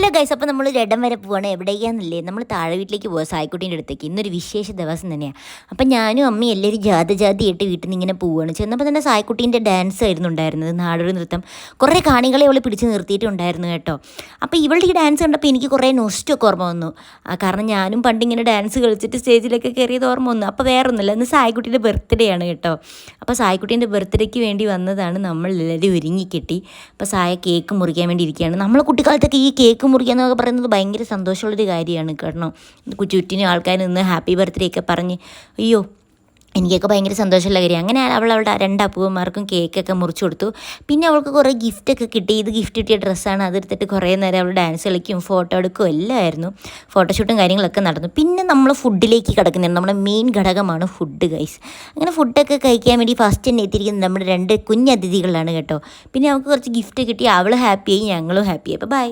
Hello guys അപ്പോൾ നമ്മൾ ഇടം വരെ പോവാണ്. എവിടേക്കാന്നില്ലേ നമ്മൾ താഴെ വീട്ടിലേക്ക് പോവാ സായിക്കുട്ടീന്റെ അടുത്തേക്ക്. ഇന്നൊരു വിശേഷ ദിവസം തന്നെയാണ് അപ്പം ഞാനും അമ്മയും എല്ലാവരും ജാതി ജാതി ആയിട്ട് വീട്ടിൽ നിന്ന് ഇങ്ങനെ പോവുകയാണ് ചെന്നപ്പോൾ തന്നെ സായിക്കുട്ടീന്റെ ഡാൻസ് ആയിരുന്നു ഉണ്ടായിരുന്നത് നാടൊരു നൃത്തം. കുറേ കാണികളെ അവൾ പിടിച്ച് നിർത്തിയിട്ടുണ്ടായിരുന്നു കേട്ടോ. അപ്പോൾ ഇവളുടെ ഈ ഡാൻസ് കണ്ടപ്പോൾ എനിക്ക് കുറേ നൊസ്റ്റൊക്കെ ഓർമ്മ വന്നു. കാരണം ഞാനും പണ്ട് ഇങ്ങനെ ഡാൻസ് കളിച്ചിട്ട് സ്റ്റേജിലൊക്കെ കയറിയത് ഓർമ്മ വന്നു. അപ്പോൾ വേറെ ഒന്നുമില്ല ഇന്ന് സായിക്കുട്ടീന്റെ ബർത്ത്ഡേ ആണ് കേട്ടോ. അപ്പോൾ സായിക്കുട്ടീന്റെ ബർത്ത്ഡേക്ക് വേണ്ടി വന്നതാണ് നമ്മൾ എല്ലാവരും ഒരുങ്ങിക്കെട്ടി അപ്പോൾ സായ കേക്ക് മുറിക്കാൻ വേണ്ടി ഇരിക്കുകയാണ്. നമ്മളെ കുട്ടിക്കാലത്തൊക്കെ ഈ കേക്ക് മുറിക്കുക എന്നൊക്കെ പറയുന്നത് ഭയങ്കര സന്തോഷമുള്ളൊരു കാര്യമാണ്. കാരണം ചുറ്റിനും ആൾക്കാർ നിന്ന് ഹാപ്പി ബർത്ത്ഡേ ഒക്കെ പറഞ്ഞ് അയ്യോ എനിക്കൊക്കെ ഭയങ്കര സന്തോഷമുള്ള കാര്യം. അങ്ങനെ അവൾ അവളുടെ രണ്ട് അപ്പൂവന്മാർക്കും കേക്കൊക്കെ മുറിച്ചു കൊടുത്തു. പിന്നെ അവൾക്ക് കുറേ ഗിഫ്റ്റൊക്കെ കിട്ടി. ഇത് ഗിഫ്റ്റ് കിട്ടിയ ഡ്രസ്സാണ് അതെടുത്തിട്ട് കുറേ നേരം അവൾ ഡാൻസ് കളിക്കും ഫോട്ടോ എടുക്കും എല്ലാം ആയിരുന്നു. ഫോട്ടോഷൂട്ടും കാര്യങ്ങളൊക്കെ നടന്നു. പിന്നെ നമ്മൾ ഫുഡിലേക്ക് കിടക്കുന്നുണ്ട്. നമ്മുടെ മെയിൻ ഘടകമാണ് ഫുഡ് ഗൈസ് അങ്ങനെ ഫുഡൊക്കെ കഴിക്കാൻ വേണ്ടി ഫസ്റ്റ് തന്നെ എത്തിയിരിക്കുന്നത് നമ്മുടെ രണ്ട് കുഞ്ഞതിഥികളാണ് കേട്ടോ. പിന്നെ അവൾക്ക് കുറച്ച് ഗിഫ്റ്റ് കിട്ടി. അവൾ ഹാപ്പിയായി ഞങ്ങളും ഹാപ്പിയായി അപ്പോൾ ബൈ